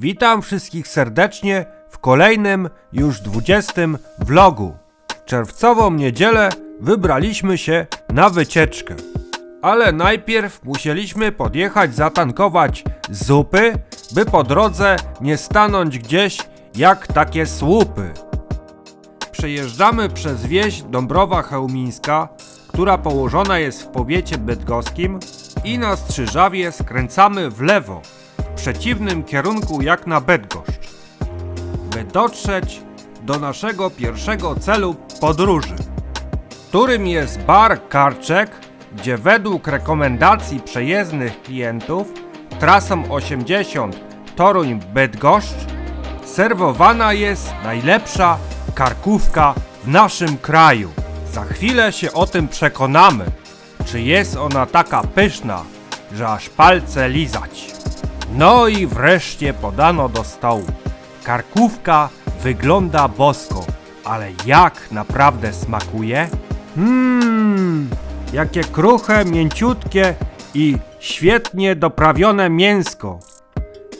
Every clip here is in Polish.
Witam wszystkich serdecznie w kolejnym, już 20 vlogu. W czerwcową niedzielę wybraliśmy się na wycieczkę. Ale najpierw musieliśmy podjechać zatankować zupy, by po drodze nie stanąć gdzieś jak takie słupy. Przejeżdżamy przez wieś Dąbrowa Chełmińska, która położona jest w powiecie bydgoskim i na Strzyżawie skręcamy w lewo, przeciwnym kierunku jak na Bydgoszcz, by dotrzeć do naszego pierwszego celu podróży, którym jest bar Karczek, gdzie według rekomendacji przejezdnych klientów trasą 80 Toruń-Bydgoszcz serwowana jest najlepsza karkówka w naszym kraju. Za chwilę się o tym przekonamy, czy jest ona taka pyszna, że aż palce lizać. No i wreszcie podano do stołu. Karkówka wygląda bosko, ale jak naprawdę smakuje? Mmm, jakie kruche, mięciutkie i świetnie doprawione mięsko.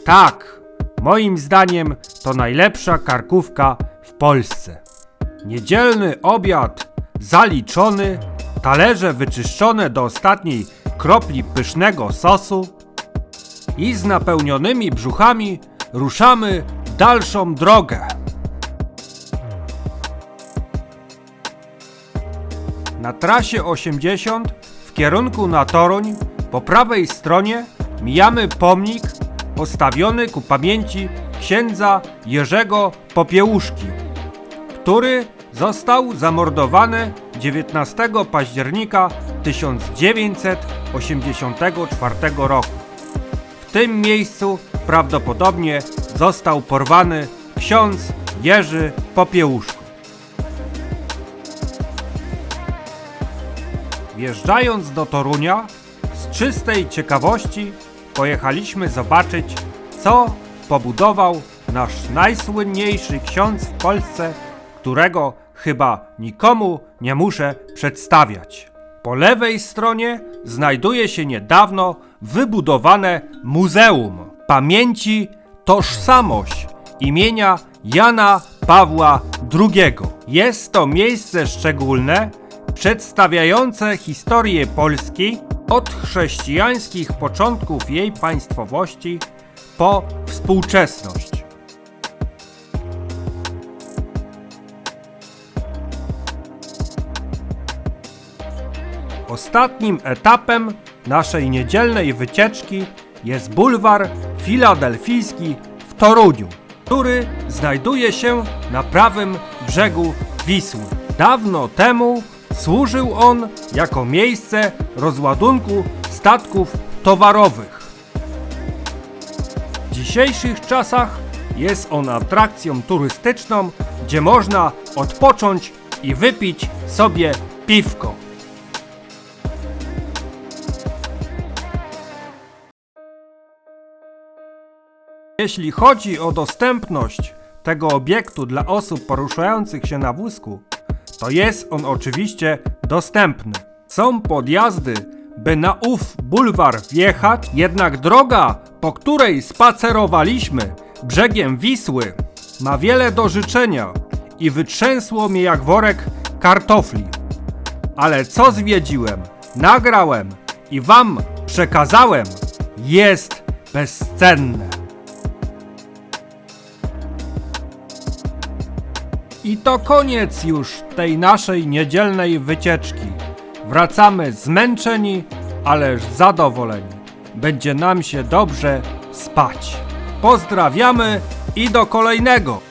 Tak, moim zdaniem to najlepsza karkówka w Polsce. Niedzielny obiad zaliczony, talerze wyczyszczone do ostatniej kropli pysznego sosu i z napełnionymi brzuchami ruszamy dalszą drogę. Na trasie 80 w kierunku na Toruń po prawej stronie mijamy pomnik postawiony ku pamięci księdza Jerzego Popiełuszki, który został zamordowany 19 października 1984 roku. W tym miejscu prawdopodobnie został porwany ksiądz Jerzy Popiełuszko. Wjeżdżając do Torunia, z czystej ciekawości pojechaliśmy zobaczyć, co pobudował nasz najsłynniejszy ksiądz w Polsce, którego chyba nikomu nie muszę przedstawiać. Po lewej stronie znajduje się niedawno wybudowane Muzeum Pamięci Tożsamość imienia Jana Pawła II. Jest to miejsce szczególne, przedstawiające historię Polski od chrześcijańskich początków jej państwowości po współczesność. Ostatnim etapem naszej niedzielnej wycieczki jest bulwar filadelfijski w Toruniu, który znajduje się na prawym brzegu Wisły. Dawno temu służył on jako miejsce rozładunku statków towarowych. W dzisiejszych czasach jest on atrakcją turystyczną, gdzie można odpocząć i wypić sobie piwko. Jeśli chodzi o dostępność tego obiektu dla osób poruszających się na wózku, to jest on oczywiście dostępny. Są podjazdy, by na ów bulwar wjechać, jednak droga, po której spacerowaliśmy brzegiem Wisły, ma wiele do życzenia i wytrzęsło mnie jak worek kartofli. Ale co zwiedziłem, nagrałem i wam przekazałem, jest bezcenne. I to koniec już tej naszej niedzielnej wycieczki. Wracamy zmęczeni, ależ zadowoleni. Będzie nam się dobrze spać. Pozdrawiamy i do kolejnego!